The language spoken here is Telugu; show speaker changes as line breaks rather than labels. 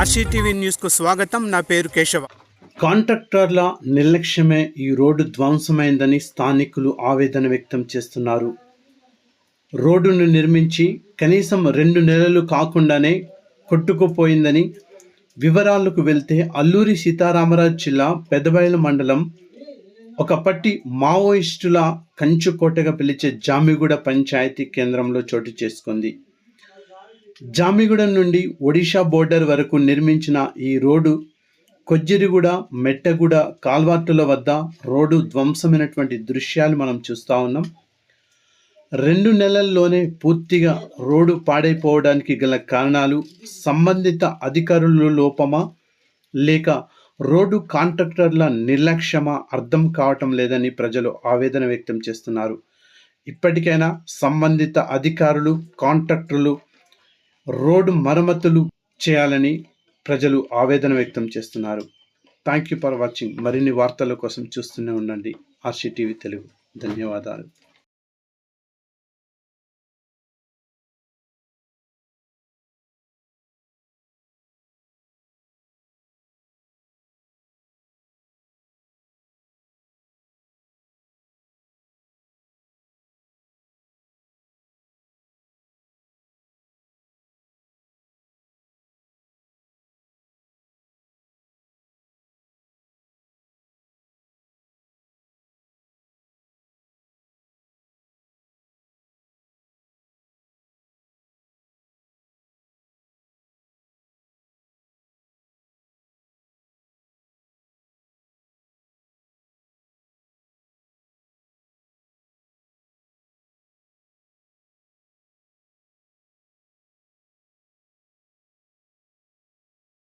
ఆర్సీటీవీ న్యూస్కు స్వాగతం. నా పేరు కేశవ.
కాంట్రాక్టర్ల నిర్లక్ష్యమే ఈ రోడ్డు ధ్వంసమైందని స్థానికులు ఆవేదన వ్యక్తం చేస్తున్నారు. రోడ్డును నిర్మించి కనీసం రెండు నెలలు కాకుండానే కొట్టుకుపోయిందని వివరాలకు వెళ్తే అల్లూరి సీతారామరాజు జిల్లా పెదబయలు మండలం ఒకప్పటి మావోయిస్టుల కంచుకోటగా పిలిచే జామిగూడ పంచాయతీ కేంద్రంలో చోటు చేసుకుంది. జామిగూడ నుండి ఒడిషా బోర్డర్ వరకు నిర్మించిన ఈ రోడ్డు కొజ్జిరిగూడ మెట్టగూడ కాల్వార్టుల వద్ద రోడ్డు ధ్వంసమైనటువంటి దృశ్యాలు మనం చూస్తూ ఉన్నాం. రెండు నెలల్లోనే పూర్తిగా రోడ్డు పాడైపోవడానికి గల కారణాలు సంబంధిత అధికారుల లోపమా లేక రోడ్డు కాంట్రాక్టర్ల నిర్లక్ష్యమా అర్థం కావటం లేదని ప్రజలు ఆవేదన వ్యక్తం చేస్తున్నారు. ఇప్పటికైనా సంబంధిత అధికారులు కాంట్రాక్టర్లు రోడ్డు మరమ్మతులు చేయాలని ప్రజలు ఆవేదన వ్యక్తం చేస్తున్నారు. Thank you for watching. మరిన్ని వార్తల కోసం చూస్తూనే ఉండండి. RC TV Telugu. ధన్యవాదాలు.